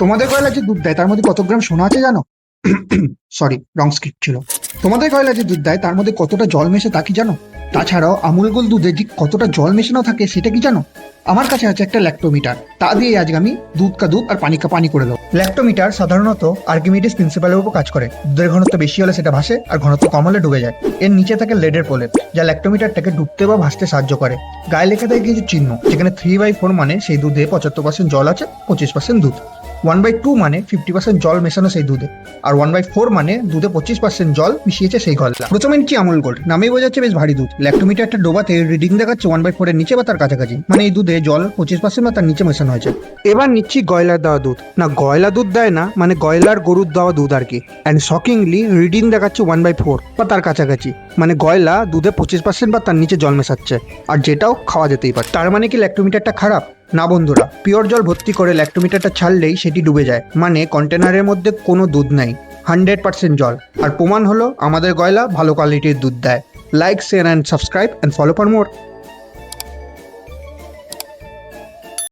তোমাদের গয়লা যে দুধ দেয়, তার মধ্যে কত গ্রাম সোনা আছে জানো? সরি রং স্ক্রিপ্ট ছিল। তোমাদের গয়লা যে দুধ দেয়, তার মধ্যে কতটা জল মেশে তা কি জানো? তাছাড়াও আমুল গোল দুধে যে কতটা জল মেশানো থাকে সেটা কি জানো? আমার কাছে আছে একটা ল্যাক্টোমিটার, তা দিয়ে আজকে আমি দুধ কা দুধ আর পানি কা পানি করে দেবো। ল্যাক্টোমিটার সাধারণত আর্কিমিডিস প্রিন্সিপালের উপর কাজ করে। দুধের ঘনত্ব বেশি হলে সেটা ভাসে আর ঘনত্ব কম হলে ডুবে যায়। এর নিচে থাকে লেডের প্রলেপ, যা ল্যাক্টোমিটারটাকে ডুবতে বা ভাসতে সাহায্য করে। গায়ে লেখা থাকে কিছু চিহ্ন, যেখানে থ্রি বাই ফোর মানে সেই দুধে পঁচাত্তর পার্সেন্ট জল আছে, পঁচিশ পার্সেন্ট দুধ। ওয়ান বাই টু মানে ফিফটি পার্সেন্ট জল মেশানো সেই দুধে আর ওয়ান বাই ফোর মানে দুধে পঁচিশ পার্সেন্ট জল মিশিয়েছে সেই গল্লা প্রথমে নিচ্ছি আমুল গোল্ড নামেই বোঝাচ্ছে বেশ ভারী দুধ। ল্যাক্টোমিটার একটা ডোবাতে রিডিং দেখাচ্ছে ওয়ান বাই ফোরের নিচে বা তার কাছাকাছি। মানে এই দুধে জল পঁচিশ পার্সেন্ট বা তার নিচে মেশানো হয়েছে। এবার নিচ্ছি গয়লার দেওয়া দুধ। না, গয়লা দুধ দেয় না মানে গয়লার গরুর দেওয়া দুধ আর কি। অ্যান্ড শকিংলি রিডিং দেখাচ্ছে ওয়ান বাই ফোর বা তার কাছাকাছি। মানে গয়লা দুধে পঁচিশ পার্সেন্ট বা তার নিচে জল মেশাচ্ছে। আর যেটাও খাওয়া যেতেই পারে। তার মানে কি ল্যাক্টোমিটারটা খারাপ? না বন্ধুরা পিওর জল ভর্তি করে ল্যাক্টোমিটারটা ছাড়লেই সেটি ডুবে যায়। মানে কন্টেনারের মধ্যে কোনো দুধ নাই। হান্ড্রেড পার্সেন্ট জল। আর প্রমাণ হলো, আমাদের গয়লা ভালো কোয়ালিটির দুধ দেয়। Like share and subscribe and follow for more